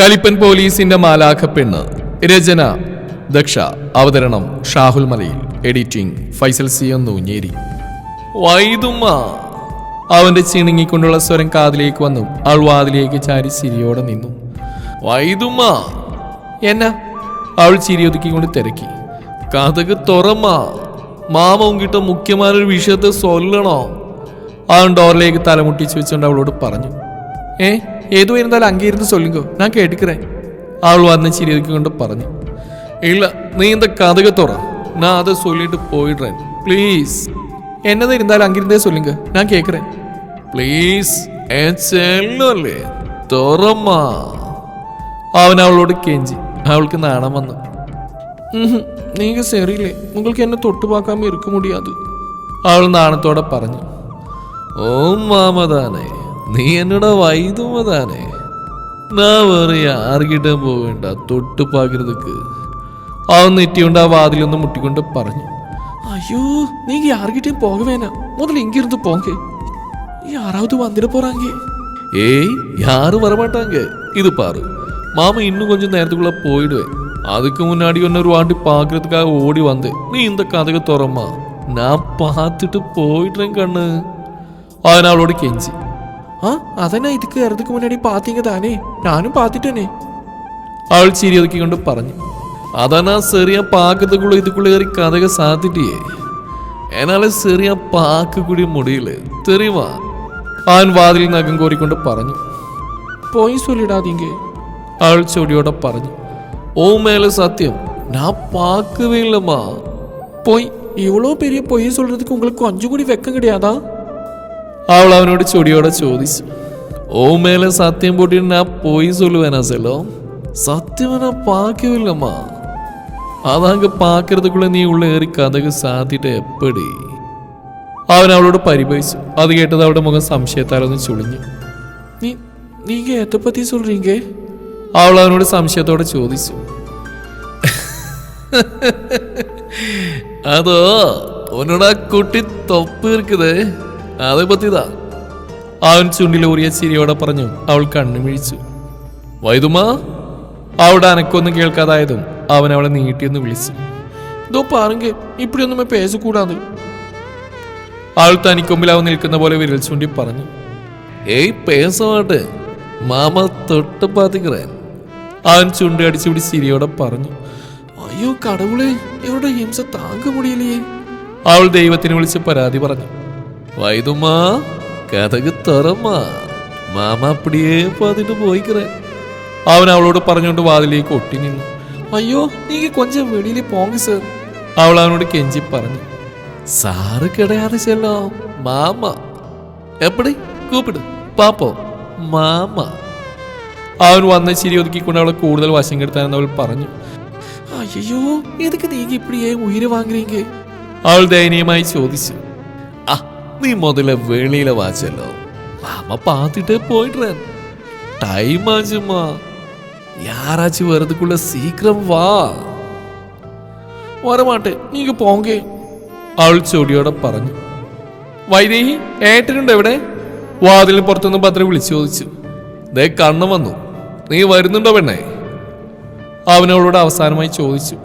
കലിപ്പൻ പോലീസിന്റെ മാലാഖ പെണ്ണ് രചന ദക്ഷ. അവതരണം ഷാഹുൽ മലയിൽ. Editing Faisal C Noonjeri. വൈദുമ്മ. അവന്റെ ചിണുങ്ങിക്കൊണ്ടുള്ള സ്വരം കാതിലേക്ക് വന്നു. അവൾ വാതിലേക്ക് ചാരി ചിരിയോടെ നിന്നു. വൈദുമ്മ. എന്നാ? അവൾ ചിരി ഒതുക്കിക്കൊണ്ട് തിരക്കി. കഥക് തുറമ്മ. മാമ ഉങ്കിട്ട മുഖ്യമായൊരു വിഷയത്തെ സൊല്ലണോ? അവൻ ഡോറിലേക്ക് തലമുട്ടിച്ച് വെച്ചുകൊണ്ട് അവളോട് പറഞ്ഞു. ഏ எதுவும் വരുന്നാലും அங்கே സൊല്ലിങ്കോ ഞാൻ കേട്ടിക്കറേ கேட்டுக்கிறேன் அவள் வந்த சிரிக்கு പറഞ്ഞു. ഇല്ല നീ എന്താ കഥക തുറ? ഞാൻ അത് ചൊല്ലിട്ട് പോയിടുറേன் പ്ലീസ് എന്നത് ഇരുന്നാലും അങ്ങിരുന്നേ ചൊല്ലുങ്ക ഞാൻ കേക്കറേ പ്ലീസ് അവൻ അവളോട് കെഞ്ചി. അവൾക്ക് നാണം വന്നു. നീക്ക് സെറിയില്ലേ നിങ്ങൾക്ക് എന്നെ തൊട്ടുപാക്കാൻ ഇരുക്ക മുടിയാത് അവൾ നാണത്തോടെ പറഞ്ഞു. ഓം മാമദാനേ. നീ എന്നോട് വൈദുമതാനെ നാ വേറെ ആർക്കിട്ടും പോകണ്ട തൊട്ട് പാകരുതക്ക് അവൻ നെറ്റിയുണ്ട് ആ വാതിലൊന്ന് മുട്ടിക്കൊണ്ട് പറഞ്ഞു. അയ്യോ നീ ആർക്കിട്ടേയും പോക വേണ മുതൽ ഇങ്ങിരുന്ന് പോകെ ഈ ആറാവത് വന്നിട്ട് പോറാങ്കെ. ഏയ് யாரும் ഇത് പാറു. മാമ ഇന്നും കൊഞ്ചം கொஞ்சம் പോയിടുവേ. അതുക്ക് മുന്നാടി ഒന്ന ഒരു വാണ്ടി பார்க்கறதுக்காக ഓടി വന്ന്. നീ എന്താ കഥക തുറമ്മ நான் പാത്തിട്ട് போயிடுறேன் കണ്ണ്. അവനവളോട് കെഞ്ചി. ആ അതന്നെ இதுக்கு இறதுக்கு முன்னாடி பார்த்தீங்க താനേ ഞാനും பார்த்துட்டேனே അവൾ ചിരി ഒതുക്കിക്കൊണ്ട് പറഞ്ഞു. അതാണ് ആ ചെറിയ പാക്കത്തുക്കുള്ള ഇതുക്കുള്ള കയറി കഥക സാധിട്ടിയേ എന്നാലെ ചെറിയ പാക്ക് കൂടി മുടിയിൽ തെറിവാ അവൻ വാതിൽ നഖം കോരിക്കൊണ്ട് പറഞ്ഞു. പോയി ചൊല്ലിടാതീങ്ക അവൾ ചൊടിയോടെ പറഞ്ഞു. ഓ മേലെ സത്യം ഞാൻ പാക്കവേ ഇല്ലമ്മാ പോയി. ഇവളോ പെരിയ பொய் சொல்கிறதுக்கு ഉങ്ങൾക്ക് கொஞ்சம் கூட வெக்கம் கிடையாதா അവൾ അവനോട് ചൊടിയോടെ ചോദിച്ചു ഓ മേലെ സത്യം പൊട്ടിട്ട് ഞാൻ പോയി சொல்லுவேனா செல்லம் சத்தியமா நான் பார்க்கவே இல்லம்மா അതാങ്ക പാക്കറതുക്കുള്ള നീ ഉള്ള ഏറി കഥക് സാധ്യത എപ്പടി അവൻ അവളോട് പരിഭവിച്ചു അത് കേട്ടത് അവളുടെ മുഖം സംശയത്താലൊന്ന് ചുളിഞ്ഞു നീ നീങ്ക എത്തെ പറ്റി சொல்றீங்க അവൾ അവനോട് സംശയത്തോടെ ചോദിച്ചു അതോ ഉന്നോട് ആ കുട്ടി തൊപ്പ് ഇരിക്കുത് അത് പത്തിത അവൻ ചുണ്ടിലൂറിയ ചിരിയോടെ പറഞ്ഞു അവൾ കണ്ണുമിഴിച്ചു വൈദുമാ അവിടെ അനക്കൊന്നും കേൾക്കാതായതും അവൻ അവളെ നീട്ടിയെന്ന് വിളിച്ചു. ഇതോ പാറുങ്ക ഇപ്പിടിയൊന്നും പേശക്കൂടാതെ അവൾ തനിക്കൊമ്പിൽ അവൻ നിൽക്കുന്ന പോലെ വിരൽ ചൂണ്ടി പറഞ്ഞു. ഏയ് പേസമാട്ടെ മാമ തൊട്ട് പാത്തിക്കറേ അവൻ ചുണ്ടടിച്ചു പിടി ചിരിയോടെ പറഞ്ഞു. അയ്യോ കടവുളെ ഇവരുടെ ഹിംസ താങ്ക മുടിയില്ലേ അവൾ ദൈവത്തിന് വിളിച്ച് പരാതി പറഞ്ഞു. വൈദുമാ കഥക് തറമാ. മാമ അപ്പടിയേ പതിട്ട് പോയിക്കറേ. അവൻ അവളോട് പറഞ്ഞുകൊണ്ട് വാതിലേക്ക് ഒട്ടി നിന്നു. അയ്യോ നീ കൊഞ്ചം വെളിയിൽ പോങ്ങി സർ. അവൾ അവനോട് കെഞ്ചി പറഞ്ഞു. സാറ് കിടയാതെ ചെല്ലോ മാമ. എപ്പടി? കൂപ്പിട്. പാപ്പോ മാമ. അവൻ വന്ന ചിരി ഒതുക്കിക്കൊണ്ട് അവളെ കൂടുതൽ വശം കെടുത്താനെന്ന് അവൾ പറഞ്ഞു. അയ്യോ ഇതൊക്കെ നീക്കി ഇപ്പഴേ ഉയര് വാങ്ങിയെങ്കിൽ അവൾ ദയനീയമായി ചോദിച്ചു. ആ നീ മുതല വെളിയിലെ വാച്ചല്ലോ മാമ പാത്തിട്ടേ പോയിട്ടേ ടൈം ആച്ചുമ്മാ யாராச்சும் வரதுக்குள்ள சீக்கிரம் வா വരമാട്ടെ നീക്ക് പോങ്കേ അവൾ ചൊടിയോടെ പറഞ്ഞു വൈദേഹി ഏട്ടനുണ്ട് എവിടെ വാതിലിന് പുറത്തുനിന്ന് ഭദ്ര വിളിച്ചു ചോദിച്ചു ദേ കണ്ണം വന്നു നീ വരുന്നുണ്ടോ പെണ്ണേ അവനവളോട് അവസാനമായി ചോദിച്ചു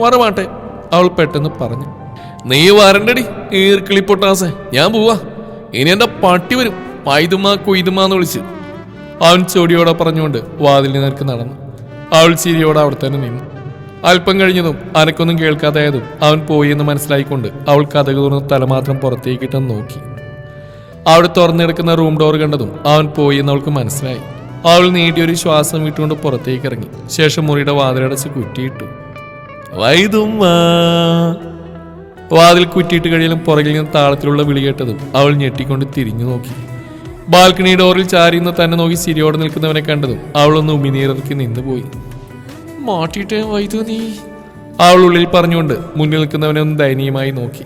വരമാട്ടെ അവൾ പെട്ടെന്ന് പറഞ്ഞു നീ വരണ്ടടി ഈർക്കിളി പൊട്ടാസെ ഞാൻ പോവാ. ഇനി എന്റെ പട്ടി വരും? പൈതുമാ കൊയ്തുമാന്ന് വിളിച്ച്. അവൻ ചൊടിയോടെ പറഞ്ഞുകൊണ്ട് വാതിലിന് നേർക്ക് നടന്നു. അവൾ ചിരിയോടെ അവിടെ തന്നെ നിന്നു. അല്പം കഴിഞ്ഞതും അനക്കൊന്നും കേൾക്കാതായതും അവൻ പോയി എന്ന് മനസ്സിലായിക്കൊണ്ട് അവൾ കഥക് തുറന്ന് തലമാത്രം പുറത്തേക്കിട്ടെന്ന് നോക്കി. അവിടെ തുറന്നെടുക്കുന്ന റൂം ഡോർ കണ്ടതും അവൻ പോയി എന്ന് അവൾക്ക് മനസ്സിലായി. അവൾ നീട്ടിയൊരു ശ്വാസം വിട്ടുകൊണ്ട് പുറത്തേക്ക് ഇറങ്ങി. ശേഷം മുറിയുടെ വാതിലടച്ച് കുറ്റിയിട്ടു. വൈതുമ്മ വാതിൽ കുറ്റിയിട്ട് കഴിയലും പുറകിൽ നിന്ന് താളത്തിലുള്ള വിളി കേട്ടതും അവൾ ഞെട്ടിക്കൊണ്ട് തിരിഞ്ഞു നോക്കി. ബാൽക്കണി ഡോറിൽ ചാരിയുന്ന തന്നെ നോക്കി സിരിയോടെ നിൽക്കുന്നവനെ കണ്ടതും അവളൊന്ന് ഉമിനീറിറക്കി നിന്നുപോയി. മാട്ടിട്ട് വൈദ്യു നീ. അവൾ ഉള്ളിൽ പറഞ്ഞുകൊണ്ട് മുന്നിൽ നിൽക്കുന്നവനെ ഒന്ന് ദയനീയമായി നോക്കി.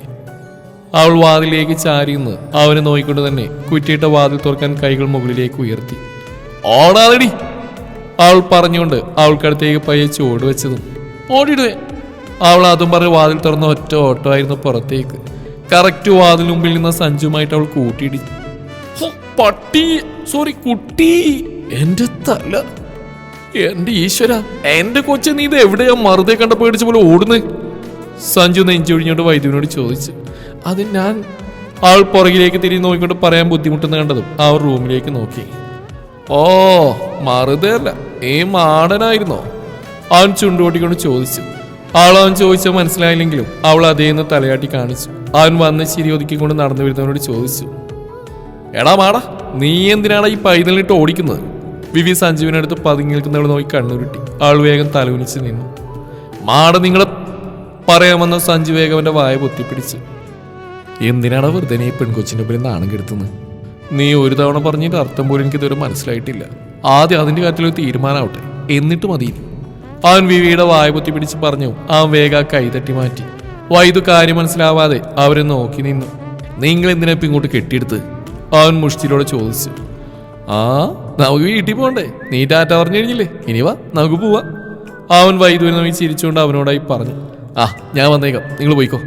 അവൾ വാതിലേക്ക് ചാരിയുന്ന് അവനെ നോക്കിക്കൊണ്ട് തന്നെ കുറ്റിയിട്ട വാതിൽ തുറക്കാൻ കൈകൾ മുകളിലേക്ക് ഉയർത്തി. ഓടാതെടി അവൾ പറഞ്ഞുകൊണ്ട് അവൾക്കടുത്തേക്ക് പയ്യെ ചുവട് വെച്ചതും ഓടിയിടുവേ. അവൾ അതും പറഞ്ഞ് വാതിൽ തുറന്ന ഒറ്റ ഓട്ടോ ആയിരുന്നു പുറത്തേക്ക്. കറക്റ്റ് വാതിൽ മുമ്പിൽ നിന്ന സഞ്ജുമായിട്ട് അവൾ കൂട്ടിയിടിച്ചു പട്ടി സോറി കുട്ടി. എന്റെ തല. എന്റെ ഈശ്വര എന്റെ കൊച്ചു നീ ഇത് എവിടെയാ മറുതെ കണ്ട പേടിച്ച പോലെ ഓടുന്നേ? സഞ്ജു നെഞ്ചൊഴിഞ്ഞോണ്ട് വൈദ്യുവിനോട് ചോദിച്ചു. അത് ഞാൻ അവൾ പുറകിലേക്ക് തിരിഞ്ഞ് നോക്കിക്കൊണ്ട് പറയാൻ ബുദ്ധിമുട്ടെന്ന് കണ്ടതും ആ റൂമിലേക്ക് നോക്കി. ഓ മറുതല്ല ഈ മാടനായിരുന്നോ? അവൻ ചുണ്ടുകൊട്ടിക്കൊണ്ട് ചോദിച്ചു. അവൾ ചോദിച്ചാൽ മനസ്സിലായില്ലെങ്കിലും അവൾ അതേന്ന് തലയാട്ടി കാണിച്ചു. അവൻ വന്ന് ചിരി ഒതുക്കിക്കൊണ്ട് നടന്നു വരുന്നവനോട് ചോദിച്ചു എടാ മാടാ നീ എന്തിനാണ് ഈ പൈതലിട്ട് ഓടിക്കുന്നത്? വിവി സഞ്ജീവിനടുത്ത് പതുങ്ങി നിൽക്കുന്നവൾ നോക്കി കണ്ണുരുട്ടി. ആൾ വേഗം തലകുനിച്ച് നിന്നു. മാട നിങ്ങളെ പറയാമെന്ന സഞ്ജു വേഗം അവന്റെ വായ പൊത്തിപ്പിടിച്ച്. എന്തിനാണ് വെറുതെ ഈ പെൺകൊച്ചിന്റെ പേര് നാണം കെടുത്തുന്നത്? നീ ഒരു തവണ പറഞ്ഞിട്ട് അർത്ഥം പോലും എനിക്ക് ഇതുവരെ മനസ്സിലായിട്ടില്ല. ആദ്യം അതിന്റെ കാര്യത്തിൽ ഒരു തീരുമാനമാവട്ടെ എന്നിട്ട് മതി അവൻ വിവിയുടെ വായ പൊത്തി പിടിച്ച് പറഞ്ഞു ആ വേഗ കൈതട്ടി മാറ്റി. വൈദു കാര്യം മനസ്സിലാവാതെ അവരെ നോക്കി നിന്നു. നിങ്ങൾ എന്തിനാ ഇപ്പൊ ഇങ്ങോട്ട് കെട്ടിയെടുത്ത്? അവൻ മുഷ്ടിയിലൂടെ ചോദിച്ചു. ആ നമുക്ക് വീട്ടിൽ പോകണ്ടേ നീ ടാറ്റ പറഞ്ഞു കഴിഞ്ഞില്ലേ? ഇനി വാ നമുക്ക് പോവാ. അവൻ വൈദ്യുവിനെ നോക്കി ചിരിച്ചുകൊണ്ട് അവനോടായി പറഞ്ഞു ആ ഞാൻ വന്നേക്കാം. നിങ്ങൾ പോയിക്കോ.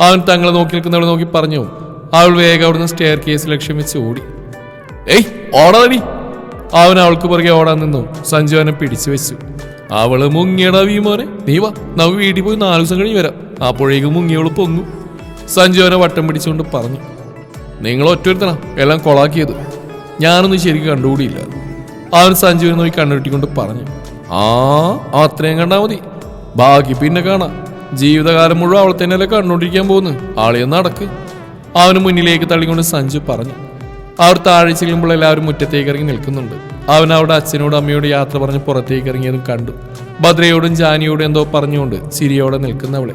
അവൻ തങ്ങളെ നോക്കി നിൽക്കുന്നവളെ നോക്കി പറഞ്ഞു അവൾ വേഗം അവിടുന്ന് സ്റ്റെയർ കേസ് ലക്ഷ്യം വെച്ച് ഓടി. ഏയ് ഓടാടി അവൻ അവൾക്ക് പുറകെ ഓടാൻ നിന്നു സഞ്ജു അവനെ പിടിച്ചു വെച്ചു. അവൾ മുങ്ങിയടാ വീമോനെ നീ വാ നമുക്ക് വീട്ടിൽ പോയി നാല് ദിവസം കഴിഞ്ഞ് വരാം. അപ്പോഴേക്കും മുങ്ങിയവൾ പൊങ്ങും. സഞ്ജു അവനെ വട്ടം പിടിച്ചുകൊണ്ട് പറഞ്ഞു നിങ്ങൾ ഒറ്റൊരുത്തണം എല്ലാം കൊളാക്കിയത്. ഞാനൊന്നും ശരിക്കും കണ്ടുകൂടിയില്ല. അവൻ സഞ്ജുവിനെ നോക്കി കണ്ണുരുട്ടിക്കൊണ്ട് പറഞ്ഞു ആ അത്രയും കണ്ടാ മതി. ബാക്കി പിന്നെ കാണാം. ജീവിതകാലം മുഴുവൻ അവളെ തന്നെയല്ലേ കണ്ടുകൊണ്ടിരിക്കാൻ പോകുന്നു ആളെയും നടക്ക്. അവന് മുന്നിലേക്ക് തള്ളിക്കൊണ്ട് സഞ്ജു പറഞ്ഞു അവർ താഴെ എല്ലാവരും മുറ്റത്തേക്ക് ഇറങ്ങി നിൽക്കുന്നുണ്ട്. അവൻ അവിടെ അച്ഛനോടും അമ്മയോട് യാത്ര പറഞ്ഞ് പുറത്തേക്ക് ഇറങ്ങിയതും കണ്ടു. ഭദ്രയോടും ജാനിയോടും എന്തോ പറഞ്ഞുകൊണ്ട് ചിരിയോടെ നിൽക്കുന്നവളെ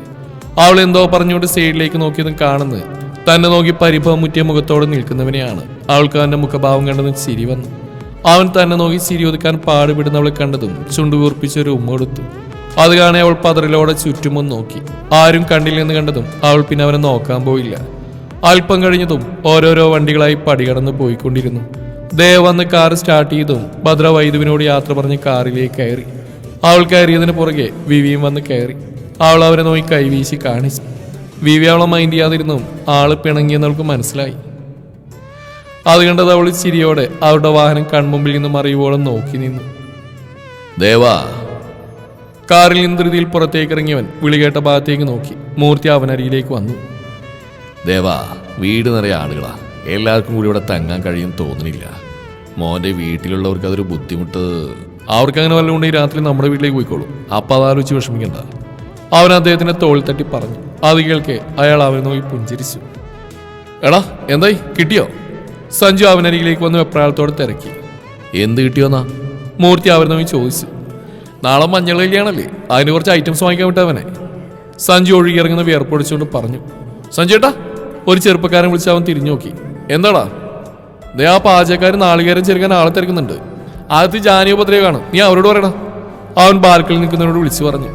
അവൾ എന്തോ പറഞ്ഞുകൊണ്ട് സൈഡിലേക്ക് നോക്കിയതും കാണുന്നത് തന്നെ നോക്കി പരിഭവം മുറ്റിയ മുഖത്തോടെ നിൽക്കുന്നവനെയാണ്. അവൾക്ക് അവന്റെ മുഖഭാവം കണ്ടതും ചിരി വന്നു. അവൻ തന്നെ നോക്കി ചിരി ഒതുക്കാൻ പാടുപെടുന്നവളെ കണ്ടതും ചുണ്ടുകൂർപ്പിച്ചൊരു ഉമ്മ കൊടുത്തു. അത് കാണെ അവൾ പതറിലോടെ ചുറ്റുമൊന്ന് നോക്കി. ആരും കണ്ടില്ലെന്ന് കണ്ടതും അവൾ പിന്നെ അവനെ നോക്കാൻ പോയില്ല. അല്പം കഴിഞ്ഞതും ഓരോരോ വണ്ടികളായി പടികടന്ന് പോയിക്കൊണ്ടിരുന്നു. ദേവ് വന്ന് കാർ സ്റ്റാർട്ട് ചെയ്തും ഭദ്ര വൈദുവിനോട് യാത്ര പറഞ്ഞ് കാറിലേക്ക് കയറി. അവൾ കയറിയതിന് പുറകെ വിവിയും വന്ന് കയറി. അവൾ അവരെ നോക്കി കൈവീശി കാണിച്ചു. വിവി അവളെ മൈൻഡ് ചെയ്യാതിരുന്നും ആൾ പിണങ്ങിയെന്നവൾക്ക് മനസ്സിലായി. അത് കണ്ടത് അവൾ ചിരിയോടെ അവരുടെ വാഹനം കൺമുമ്പിൽ നിന്നും അറിയുവോളം നോക്കി നിന്നു. ദേവാ. കാറിൽ നിന്ന് ധൃതിയിൽ പുറത്തേക്ക് ഇറങ്ങിയവൻ വിളികേട്ട ഭാഗത്തേക്ക് നോക്കി. മൂർത്തി അവനരിയിലേക്ക് വന്നു. ദേവാ വീട് നിറയെ ആളുകളാ. എല്ലാവർക്കും കൂടി ഇവിടെ തങ്ങാൻ കഴിയും തോന്നുന്നില്ല മോന്റെ വീട്ടിലുള്ളവർക്ക് അതൊരു ബുദ്ധിമുട്ട്. അവർക്ക് അങ്ങനെ വല്ലതും ഉണ്ടെങ്കിൽ രാത്രി നമ്മുടെ വീട്ടിലേക്ക് പോയിക്കോളും. അപ്പം അതാലോചിച്ച് വിഷമിക്കണ്ട. അവൻ അദ്ദേഹത്തിന്റെ തോളിൽ തട്ടി പറഞ്ഞു. അത് കേൾക്കെ അയാൾ അവനെ നോക്കി പുഞ്ചിരിച്ചു. എടാ എന്തായി? കിട്ടിയോ? സഞ്ജു അവനരികിലേക്ക് വന്ന് വെപ്രാളത്തോടെ തിരക്കി. എന്ത് കിട്ടിയോന്നാ മൂർത്തി അവരെ നോക്കി ചോദിച്ചു. നാളെ മഞ്ഞൾ കല്യാണല്ലേ? അതിന് കുറച്ച് ഐറ്റംസ് വാങ്ങിക്കാൻ വിട്ടവനെ സഞ്ജു ഒഴുകിയിറങ്ങുന്ന വിയർപ്പൊടിച്ചുകൊണ്ട് പറഞ്ഞു. സഞ്ജു ഏട്ടാ ഒരു ചെറുപ്പക്കാരൻ വിളിച്ച് അവൻ തിരിഞ്ഞു നോക്കി. എന്താടാ? ദേ ആ പാചകക്കാരൻ നാളികേരം ചെറുക്കാൻ ആളെ തിരക്കുന്നുണ്ട്. ആദ്യത്തെ ജാനിയോപദ്രവ കാണും നീ അവരോട് പറയടാ. അവൻ ബാൽക്കണിൽ നിൽക്കുന്നവരോട് വിളിച്ചു പറഞ്ഞു.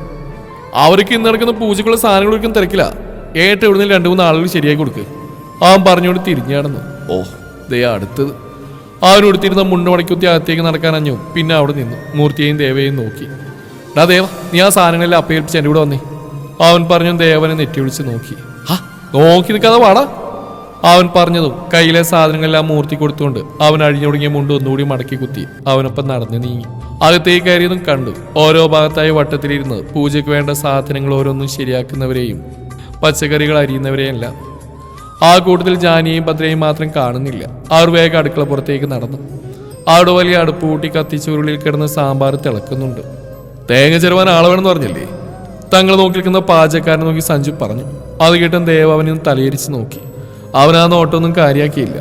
അവർക്ക് ഇന്ന് നടക്കുന്ന പൂജക്കുള്ള സാധനങ്ങൾ ഒരിക്കലും തിരക്കില്ല. ഏട്ട് നിന്ന് രണ്ട് മൂന്ന് ആളുകൾ ശരിയാക്കി കൊടുക്ക്. അവൻ പറഞ്ഞുകൊണ്ട് തിരിഞ്ഞു നടന്നു. ഓ ദേ അടുത്തത്. അവൻ ഉടുത്തിരുന്ന മുണ്ട് മടക്കുത്തി അകത്തേക്ക് നടക്കാനഞ്ഞു. പിന്നെ അവിടെ നിന്നു മൂർത്തിയെയും ദേവയെയും നോക്കി. ഡാ ദേവ നീ ആ സാധനങ്ങളെല്ലാം അപ്പേൽപ്പിച്ച് എന്റെ കൂടെ വന്നേ. അവൻ പറഞ്ഞു ദേവനെ നെറ്റി വിളിച്ച് നോക്കി. നോക്കി നിൽക്കാതെ വാടാ. അവൻ പറഞ്ഞതും കയ്യിലെ സാധനങ്ങളെല്ലാം മൂർത്തി കൊടുത്തുകൊണ്ട് അവൻ അഴിഞ്ഞൊടുങ്ങിയ മുണ്ട് ഒന്നുകൂടി മടക്കി കുത്തി. അവനൊപ്പം നടന്നു നീങ്ങി. അകത്തേക്ക് കയറിയതും കണ്ടു. ഓരോ ഭാഗത്തായി വട്ടത്തിലിരുന്ന് പൂജയ്ക്ക് വേണ്ട സാധനങ്ങൾ ഓരോന്നും ശരിയാക്കുന്നവരെയും പച്ചക്കറികൾ അരിയുന്നവരെയും അല്ല ആ കൂട്ടത്തിൽ ജാനിയെയും ഭദ്രയും മാത്രം കാണുന്നില്ല. അവർ വേഗം അടുക്കള പുറത്തേക്ക് നടന്നു. അവിടെ വലിയ അടുപ്പ് കൂട്ടി കത്തിച്ചുരുളിൽ കിടന്ന് സാമ്പാർ തിളക്കുന്നുണ്ട്. തേങ്ങ ചെറുവാൻ ആളെ പറഞ്ഞില്ലേ? തങ്ങൾ നോക്കി നിൽക്കുന്ന പാചകക്കാരനെ നോക്കി സഞ്ജു പറഞ്ഞു. അത് കേട്ടും ദേവ് അവനെ തലയിരിച്ച് നോക്കി. അവൻ ആ നോട്ടൊന്നും കാര്യാക്കിയില്ല.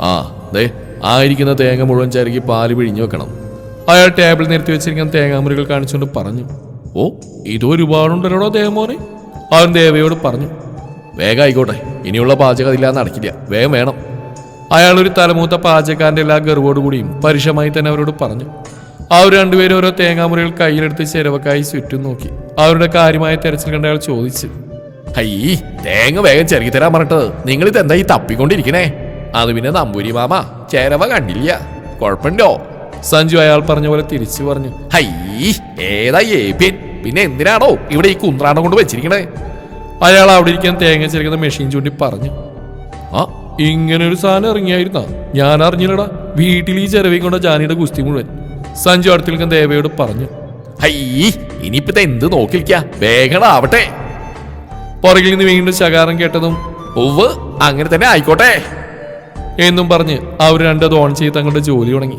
ആ ദേ ആയിരിക്കുന്ന തേങ്ങ മുഴുവൻ ചരുകി പാൽ പിഴിഞ്ഞു വെക്കണം. അയാൾ ടേബിൾ നിർത്തി വെച്ചിരിക്കുന്ന തേങ്ങാമുറികൾ കാണിച്ചുകൊണ്ട് പറഞ്ഞു. ഓ ഇതൊരുപാടുണ്ടല്ലോടോ ദേവമോനെ? അവൻ ദേവയോട് പറഞ്ഞു. വേഗം ആയിക്കോട്ടെ ഇനിയുള്ള പാചകം അതില്ലാന്ന് നടക്കില്ല വേഗം വേണം. അയാൾ ഒരു തലമൂത്ത പാചകക്കാരന്റെ എല്ലാ ഗർവോടുകൂടിയും പരുഷമായി തന്നെ അവരോട് പറഞ്ഞു. അവർ രണ്ടുപേരും ഓരോ തേങ്ങാമുറികൾ കയ്യിലെടുത്ത് ചെരവക്കായി ചുറ്റും നോക്കി. അവരുടെ കാര്യമായ തെരച്ചിൽ കണ്ട അയാൾ ചോദിച്ചു. ഹൈ തേങ്ങ വേഗം ചെറുക്കി തരാൻ പറഞ്ഞിട്ട് നിങ്ങൾ ഇത് എന്താ ഈ തപ്പിക്കൊണ്ടിരിക്കണേ? അത് പിന്നെ നമ്പൂരി മാമ ചേരവ കണ്ടില്ല. കുഴപ്പമുണ്ടോ സഞ്ജു അയാൾ പറഞ്ഞ പോലെ തിരിച്ചു പറഞ്ഞു. ഹൈ ഏതാ ഏപ്യൻ? പിന്നെ എന്തിനാണോ ഇവിടെ ഈ കുന്ത്രാണ കൊണ്ട് വെച്ചിരിക്കണേ? അയാൾ അവിടെ ഇരിക്കാൻ തേങ്ങ ചെറുക്കുന്ന മെഷീൻ ചൂണ്ടി പറഞ്ഞു. ആ ഇങ്ങനെ ഒരു സാധനം ഇറങ്ങിയായിരുന്ന? ഞാൻ അറിഞ്ഞില്ലടാ. വീട്ടിൽ ഈ ചെലവി കൊണ്ട ജാനിയുടെ കുസ്തി മുഴുവൻ. സഞ്ജു അടുത്തിൽക്കാൻ ദേവയോട് പറഞ്ഞു. ഹൈ ഇനിയിപ്പത്തെ എന്ത് നോക്കിയിരിക്ക? വേഗണാവട്ടെ പുറകിൽ നിന്ന് വീണ്ടും ശകാരം കേട്ടതും ഉവ് അങ്ങനെ തന്നെ ആയിക്കോട്ടെ. എന്നും പറഞ്ഞ് അവർ രണ്ടത് ഓൺ ചെയ്ത് തങ്ങളുടെ ജോലി തുടങ്ങി.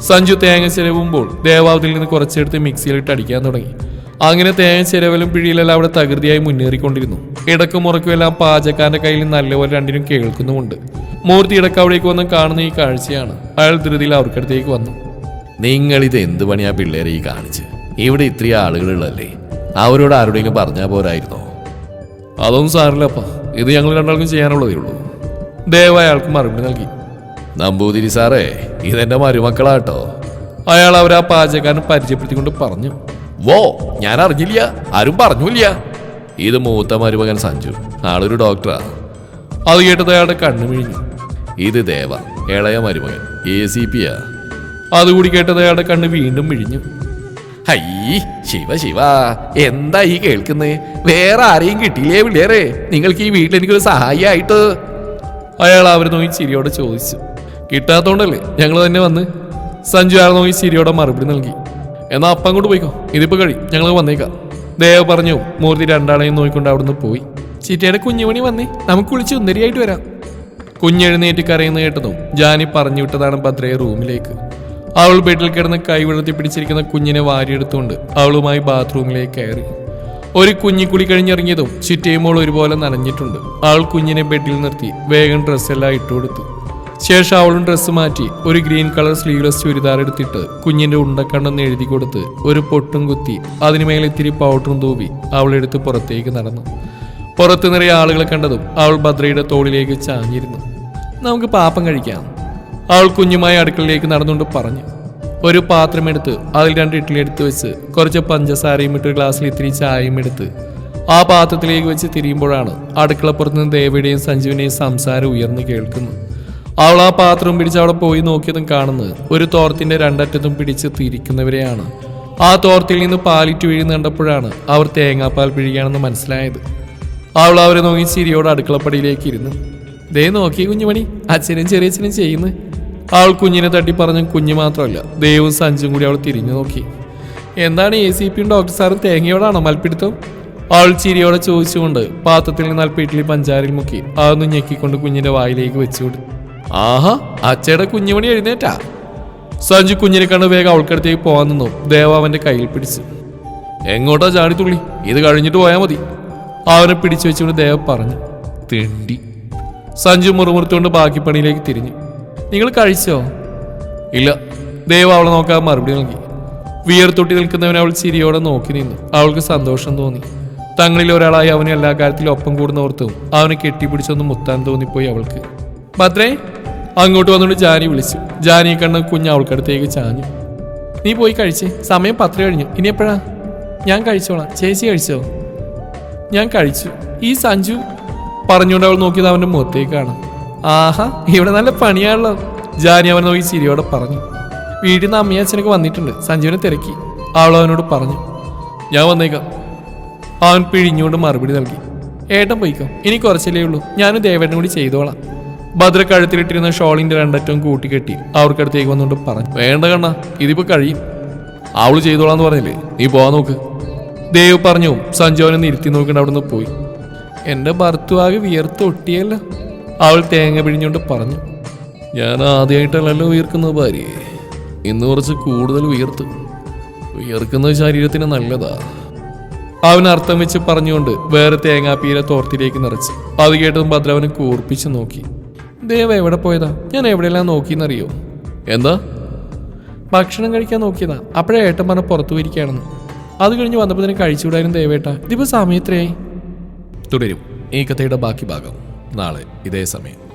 സഞ്ജു തേങ്ങ ചിലവുമ്പോൾ ദേവാവതിൽ നിന്ന് കുറച്ചെടുത്ത് മിക്സിയിലിട്ട് അടിക്കാൻ തുടങ്ങി. അങ്ങനെ തേങ്ങ ചിലവലും പിഴിയിലെല്ലാം അവിടെ തകൃതിയായി മുന്നേറിക്കൊണ്ടിരുന്നു. ഇടക്കും മുറക്കും എല്ലാം പാചക്കാരന്റെ കയ്യിൽ നല്ലപോലെ രണ്ടിനും കേൾക്കുന്നുമുണ്ട്. മൂർത്തി ഇടയ്ക്ക് അവിടേക്ക് വന്ന് കാണുന്ന ഈ കാഴ്ചയാണ് അയാൾ ധൃതിയിൽ അവർക്കടുത്തേക്ക് വന്നു. നിങ്ങൾ ഇത് എന്ത് പണിയാ പിള്ളേരെ ഈ കാണിച്ച്? ഇവിടെ ഇത്രയും ആളുകളുള്ളല്ലേ? അവരോട് ആരോടെങ്കിലും പറഞ്ഞാൽ പോരായിരുന്നോ? അതൊന്നും സാറില്ലപ്പ ഇത് ഞങ്ങൾ രണ്ടാൾക്കും ചെയ്യാനുള്ളതേ ഉള്ളൂ. ദയവായി അയാൾക്ക് മറുപടി നൽകി. നമ്പൂതിരി സാറേ ഇതെന്റെ മരുമക്കളാട്ടോ. അയാൾ അവരെ ആ പാചകക്കാരൻ പരിചയപ്പെടുത്തിക്കൊണ്ട് പറഞ്ഞു. വോ ഞാൻ അറിഞ്ഞില്ല. ആരും പറഞ്ഞില്ല. ഇത് മൂത്ത മരുമകൻ സഞ്ജു. ആളൊരു ഡോക്ടറാ. അത് കേട്ടത് അയാളുടെ കണ്ണു മിഴിഞ്ഞു. ഇത് ദേവ ഇളയ മരുമകൻ. എ സി പിയാ അതുകൂടി കേട്ടത് അയാളുടെ കണ്ണ് വീണ്ടും മിഴിഞ്ഞു. ഹൈ ശിവ ശിവ. എന്താ ഈ കേൾക്കുന്നത് വേറെ ആരെയും കിട്ടിയില്ലേ പിള്ളേരെ? നിങ്ങൾക്ക് ഈ വീട്ടിൽ എനിക്കൊരു സഹായിയായിട്ട്. അയാൾ അവർ നോക്കി ചിരിയോടെ ചോദിച്ചു. കിട്ടാത്തോണ്ടല്ലേ ഞങ്ങൾ തന്നെ വന്ന്? സഞ്ജു അയാൾ നോക്കി ചിരിയോടെ മറുപടി നൽകി. എന്നാൽ അപ്പം അങ്ങോട്ട് പോയിക്കോ. ഇതിപ്പോ കഴി ഞങ്ങൾ വന്നേക്കാം. ദേവ പറഞ്ഞു മൂർത്തി രണ്ടാളെയും നോക്കിക്കൊണ്ട് അവിടുന്ന് പോയി. ചിറ്റയുടെ കുഞ്ഞുമണി വന്നേ നമുക്ക് കുളിച്ച് ഉന്നരിയായിട്ട് വരാം. കുഞ്ഞെഴുന്നേറ്റ് കരയുന്ന കേട്ടതും ജാനി പറഞ്ഞു വിട്ടതാണ് ഭദ്രയെ റൂമിലേക്ക്. അവൾ ബെഡിൽ കിടന്ന് കൈ വിളർത്തി പിടിച്ചിരിക്കുന്ന കുഞ്ഞിനെ വാരിയെടുത്തുകൊണ്ട് അവളുമായി ബാത്റൂമിലേക്ക് കയറി. ഒരു കുഞ്ഞിക്കുളി കഴിഞ്ഞിറങ്ങിയതും ചുറ്റേമോൾ ഒരുപോലെ നനഞ്ഞിട്ടുണ്ട്. അവൾ കുഞ്ഞിനെ ബെഡിൽ നിർത്തി വേഗം ഡ്രസ്സെല്ലാം ഇട്ടുകൊടുത്തു ശേഷം അവളും ഡ്രസ്സ് മാറ്റി ഒരു ഗ്രീൻ കളർ സ്ലീവ്ലെസ് ചുരിദാർ എടുത്തിട്ട് കുഞ്ഞിന്റെ ഉണ്ടക്കണ്ണെന്ന് എഴുതി കൊടുത്ത് ഒരു പൊട്ടും കുത്തി അതിനുമേൽ ഇത്തിരി പൗഡറും തൂവി അവളെടുത്ത് പുറത്തേക്ക് നടന്നു. പുറത്ത് നിറയെ ആളുകളെ കണ്ടതും അവൾ ഭദ്രയുടെ തോളിലേക്ക് ചാഞ്ഞിരുന്നു. നമുക്ക് പാപ്പം കഴിക്കാം. അവൾ കുഞ്ഞുമായ അടുക്കളയിലേക്ക് നടന്നുകൊണ്ട് പറഞ്ഞു. ഒരു പാത്രമെടുത്ത് അതിൽ രണ്ട് ഇഡ്ഡലി എടുത്ത് വെച്ച് കുറച്ച് പഞ്ചസാരയും ഇട്ട് ഗ്ലാസ്സിൽ ഇത്തിരി ചായയും എടുത്ത് ആ പാത്രത്തിലേക്ക് വെച്ച് തിരിയുമ്പോഴാണ് അടുക്കളപ്പുറത്ത് നിന്ന് ദേവിയുടെയും സഞ്ജുവിനെയും സംസാരം ഉയർന്നു കേൾക്കുന്നു അവൾ ആ പാത്രം പിടിച്ച് അവിടെ പോയി നോക്കിയതും കാണുന്നത് ഒരു തോർത്തിന്റെ രണ്ടറ്റത്തും പിടിച്ച് തിരിക്കുന്നവരെയാണ്. ആ തോർത്തിൽ നിന്ന് പാലിറ്റ് വീഴുന്ന കണ്ടപ്പോഴാണ് അവർ തേങ്ങാപ്പാൽ പിഴിയാണെന്ന് മനസ്സിലായത്. അവൾ അവരെ നോക്കി ചിരിയോട് അടുക്കളപ്പടിയിലേക്ക് ഇരുന്നു. ദേ നോക്കി കുഞ്ഞുമണി അച്ഛനും ചെറിയച്ഛനും ചെയ്യുന്നു. അവൾ കുഞ്ഞിനെ തട്ടി പറഞ്ഞ കുഞ്ഞ് മാത്രമല്ല ദേവും സഞ്ചും കൂടി അവൾ തിരിഞ്ഞു നോക്കി. എന്താണ് എ സി പിയും ഡോക്ടർ സാറും തേങ്ങയോടാണോ മൽപ്പിടുത്തം? അവൾ ചിരിയോടെ ചോദിച്ചുകൊണ്ട് പാത്രത്തിൽ നിന്ന് ഇഡ്ഡലി പഞ്ചാരിൽ മുക്കി അതൊന്ന് ഞെക്കിക്കൊണ്ട് കുഞ്ഞിന്റെ വായിലേക്ക് വെച്ചുകൊടുത്തു ആഹാ അച്ഛയുടെ കുഞ്ഞുമണി എഴുന്നേറ്റാ. സഞ്ജു കുഞ്ഞിനെ കണ്ട് വേഗം അവൾക്കടുത്തേക്ക് പോകാൻ നിന്നു. ദേവ അവന്റെ കയ്യിൽ പിടിച്ചു. എങ്ങോട്ടാ ചാടി തുള്ളി? ഇത് കഴിഞ്ഞിട്ട് പോയാൽ മതി. അവനെ പിടിച്ചു വെച്ചുകൊണ്ട് ദേവ പറഞ്ഞു തിണ്ടി. സഞ്ജു മുറുമുറുത്തുകൊണ്ട് ബാക്കി പണിയിലേക്ക് തിരിഞ്ഞു. നിങ്ങൾ കഴിച്ചോ? ഇല്ല. ദേവ അവളെ നോക്കാൻ മറുപടി നൽകി. വിയർത്തൊട്ടി നിൽക്കുന്നവനെ അവൾ ചിരിയോടെ നോക്കി നിന്നു. അവൾക്ക് സന്തോഷം തോന്നി. തങ്ങളിൽ ഒരാളായി അവന് എല്ലാ കാര്യത്തിലും ഒപ്പം കൂടുന്നോർത്തും അവനെ കെട്ടിപ്പിടിച്ചൊന്ന് മുത്താൻ തോന്നിപ്പോയി അവൾക്ക്. ഭദ്രേ അങ്ങോട്ട് വന്നുകൊണ്ട് ജാനി വിളിച്ചു. ജാനി കണ്ണ് കുഞ്ഞ് അവൾക്കടുത്തേക്ക് ചാഞ്ഞു. നീ പോയി കഴിച്ചേ. സമയം പത്ര കഴിഞ്ഞു. ഇനി എപ്പോഴാ? ഞാൻ കഴിച്ചോളാം. ചേച്ചി കഴിച്ചോ? ഞാൻ കഴിച്ചു. ഈ സഞ്ജു പറഞ്ഞുകൊണ്ട് അവൾ നോക്കിയത് അവന്റെ മുഖത്തേക്കാണ്. ആഹാ ഇവിടെ നല്ല പണിയാണല്ലോ. ജാനി അവൻ നോക്കി ചിരിയോടെ പറഞ്ഞു. വീട്ടിൽ നിന്ന് അമ്മയും അച്ഛനൊക്കെ വന്നിട്ടുണ്ട്. സഞ്ജീവനെ തിരക്കി. അവൾ അവനോട് പറഞ്ഞു ഞാൻ വന്നേക്കാം. അവൻ പിഴിഞ്ഞുകൊണ്ട് മറുപടി നൽകി. ഏട്ടൻ പോയിക്കോ. ഇനി കുറച്ചല്ലേ ഉള്ളൂ. ഞാനും ദേവേട്ടനും കൂടി ചെയ്തോളാം. ഭദ്ര കഴുത്തിലിട്ടിരുന്ന ഷോളിന്റെ രണ്ടറ്റവും കൂട്ടിക്കെട്ടി അവർക്കടുത്തേക്ക് വന്നുകൊണ്ട് പറഞ്ഞു വേണ്ട കണ്ണ ഇതിപ്പോ കഴിയും. അവൾ ചെയ്തോളാന്ന് പറഞ്ഞില്ലേ? നീ പോവാൻ നോക്ക്. ദേവ് പറഞ്ഞു സഞ്ജോനെ നിർത്തി അവിടെ അവിടുന്ന് പോയി. എന്റെ ഭർത്താവ് വിയർത്ത് ഒട്ടിയല്ല അവൾ തേങ്ങ പിഴിഞ്ഞുകൊണ്ട് പറഞ്ഞു ഞാൻ ആദ്യമായിട്ടല്ലല്ലോ ഉയർക്കുന്നത് ഭാര്യയെ ഇന്ന് കുറച്ച് കൂടുതൽ ഉയർത്തു ഉയർക്കുന്നത് ശരീരത്തിന് നല്ലതാ. അവൻ അർത്ഥം വെച്ച് പറഞ്ഞുകൊണ്ട് വേറെ തേങ്ങാപ്പീര തോർത്തിലേക്ക് നിറച്ച് അത് കേട്ടതും ഭദ്രവനെ കൂർപ്പിച്ച് നോക്കി. ദേവ എവിടെ പോയതാ? ഞാൻ എവിടെയെല്ലാം നോക്കിയെന്നറിയോ? എന്താ? ഭക്ഷണം കഴിക്കാൻ നോക്കിയതാ. അപ്പോഴേ ഏട്ടൻ പറഞ്ഞ പുറത്തു പോയിരിക്കുകയാണെന്ന്. അത് കഴിഞ്ഞ് വന്നപ്പോൾ തന്നെ കഴിച്ചുവിടാനും ദേവേട്ട. ഇതിപ്പോൾ സമയത്രയായി തുടരും. ഈ കഥയുടെ ബാക്കി ഭാഗം. നാളെ ഇതേ സമയം